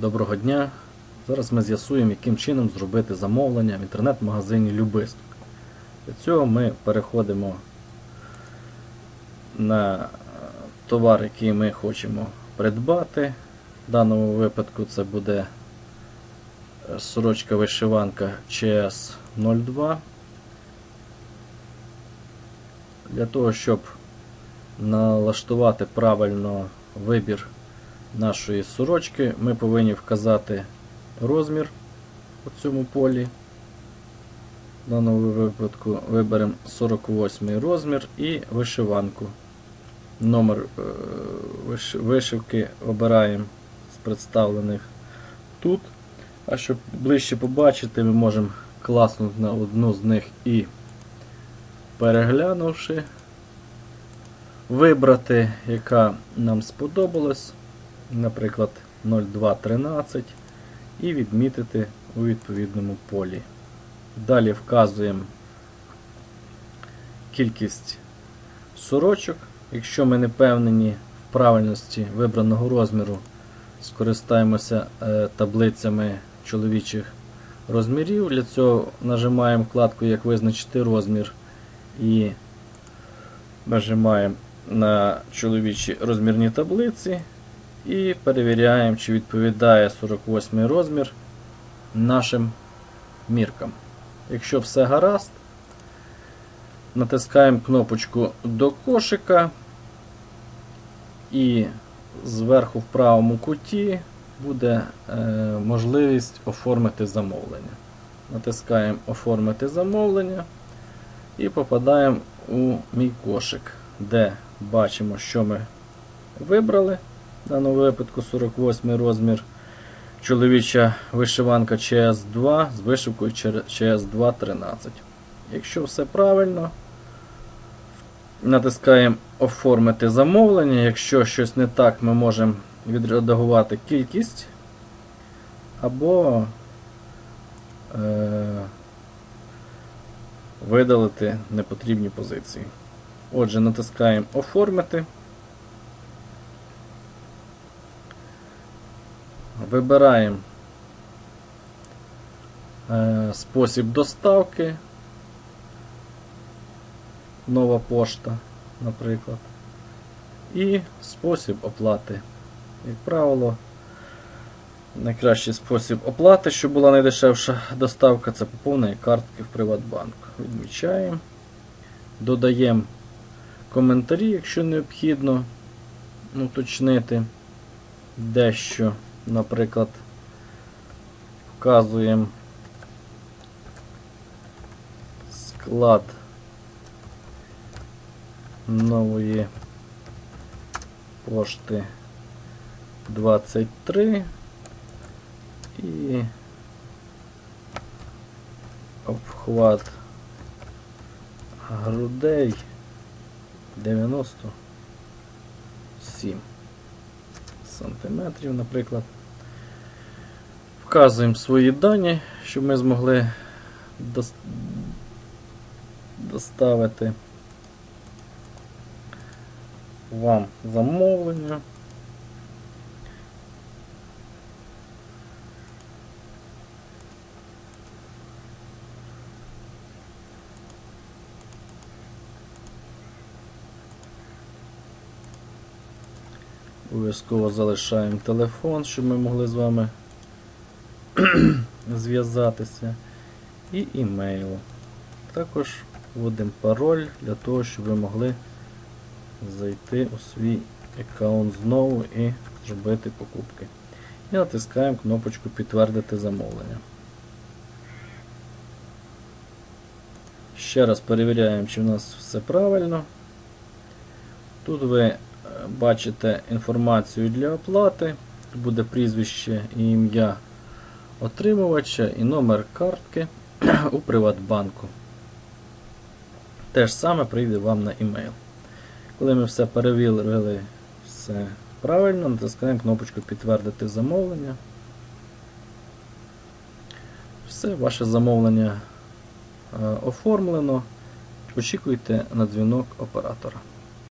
Доброго дня! Зараз ми з'ясуємо, яким чином зробити замовлення в інтернет-магазині Любисток. Для цього ми переходимо на е, товар, який ми хочемо придбати. В даному випадку це буде е, сорочка вишиванка CS02. Для того, щоб налаштувати правильно вибір нашої сорочки, ми повинні вказати розмір у цьому полі. В даному випадку виберемо 48 розмір і вишиванку. Номер е, вишивки обираємо з представлених тут. А щоб ближче побачити, ми можемо класнути на одну з них і переглянувши, вибрати, яка нам сподобалась, наприклад, 0213, і відмітити у відповідному полі. Далі вказуємо кількість сорочок. Якщо ми не впевнені в правильності вибраного розміру, скористаємося е, таблицями чоловічих розмірів. Для цього нажимаємо вкладку Як визначити розмір і нажимаємо на чоловічі розмірні таблиці і перевіряємо, чи відповідає 48 розмір нашим міркам. Якщо все гаразд, натискаємо кнопочку до кошика і зверху в правому куті буде е, можливість оформити замовлення. Натискаємо Оформити замовлення і попадаємо у мій кошик, де бачимо, що ми вибрали. В даному випадку 48 розмір. Чоловіча вишиванка CS2 з вишивкою CS2 13. Якщо все правильно, натискаємо Оформити замовлення. Якщо щось не так, ми можемо відредагувати кількість або е, видалити непотрібні позиції. Отже, натискаємо Оформити. Вибираємо е, спосіб доставки. Нова пошта, наприклад. І спосіб оплати. Як правило, найкращий спосіб оплати, щоб була найдешевша доставка, це поповнення картки в Приватбанк. Відмічаємо. Додаємо коментарі, якщо необхідно уточнити дещо. Наприклад, вказуємо склад нової пошти 23 і обхват грудей 97 сантиметрів, наприклад. Вказуємо свої дані, щоб ми змогли доставити вам замовлення. Обов'язково залишаємо телефон, щоб ми могли з вами зв'язатися. І імейл. Також вводимо пароль для того, щоб ви могли зайти у свій аккаунт знову і зробити покупки. І натискаємо кнопочку Підтвердити замовлення. Ще раз перевіряємо, чи в нас все правильно. Тут ви е, бачите інформацію для оплати. Тут буде прізвище і ім'я отримувача і номер картки у Приватбанку. Те ж саме прийде вам на імейл. Коли ми все перевірили, все правильно, натискаємо кнопочку Підтвердити замовлення. Все, ваше замовлення е, оформлено. Очікуйте на дзвінок оператора.